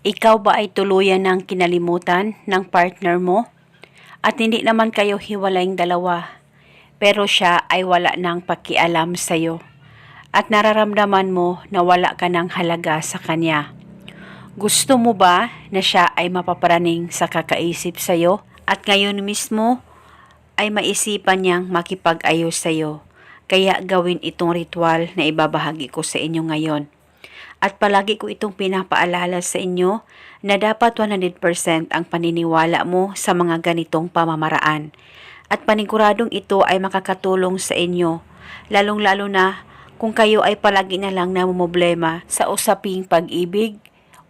Ikaw ba ay tuluyan ng kinalimutan ng partner mo? At hindi naman kayo hiwalayng dalawa, pero siya ay wala nang pakialam sa'yo. At nararamdaman mo na wala ka ng halaga sa kanya. Gusto mo ba na siya ay mapaparaning sa kakaisip sa'yo? At ngayon mismo ay maisipan niyang makipag-ayos sa'yo. Kaya gawin itong ritual na ibabahagi ko sa inyo ngayon. At palagi ko itong pinapaalala sa inyo na dapat 100% ang paniniwala mo sa mga ganitong pamamaraan. At paniguradong ito ay makakatulong sa inyo, lalong-lalo na kung kayo ay palagi na lang namumblema sa usaping pag-ibig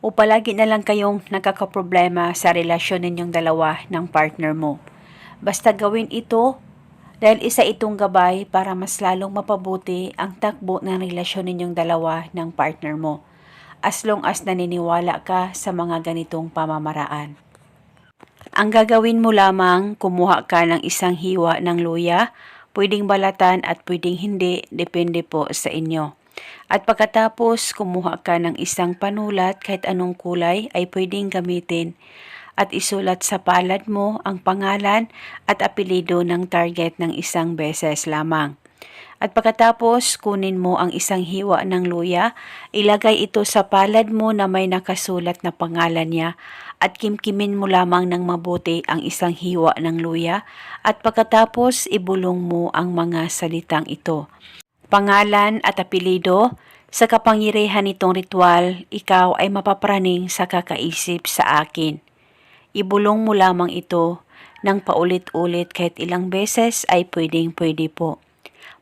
o palagi na lang kayong nakakaproblema sa relasyon ninyong dalawa ng partner mo. Basta gawin ito dahil isa itong gabay para mas lalong mapabuti ang takbo ng relasyon ninyong dalawa ng partner mo as long as naniniwala ka sa mga ganitong pamamaraan. Ang gagawin mo lamang, kumuha ka ng isang hiwa ng luya, pwedeng balatan at pwedeng hindi, depende po sa inyo. At pagkatapos, kumuha ka ng isang panulat kahit anong kulay ay pwedeng gamitin at isulat sa palad mo ang pangalan at apelido ng target ng isang beses lamang. At pagkatapos, kunin mo ang isang hiwa ng luya, ilagay ito sa palad mo na may nakasulat na pangalan niya at kimkimin mo lamang ng mabuti ang isang hiwa ng luya at pagkatapos ibulong mo ang mga salitang ito. Pangalan at apelido, sa kapangyarihan nitong ritual, ikaw ay mapapraning sa kakaisip sa akin. Ibulong mo lamang ito ng paulit-ulit kahit ilang beses ay pwedeng pwede po.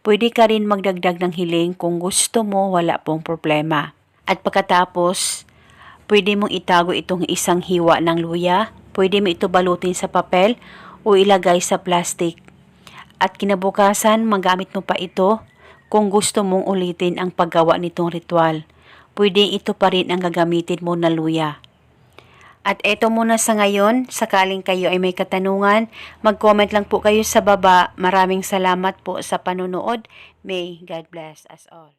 Pwede ka rin magdagdag ng hiling kung gusto mo wala pong problema. At pagkatapos, pwede mong itago itong isang hiwa ng luya, pwede mo ito balutin sa papel o ilagay sa plastic. At kinabukasan, magamit mo pa ito kung gusto mong ulitin ang paggawa nitong ritual. Pwede ito pa rin ang gagamitin mo na luya. At eto muna sa ngayon, sakaling kayo ay may katanungan, mag-comment lang po kayo sa baba. Maraming salamat po sa panonood. May God bless us all.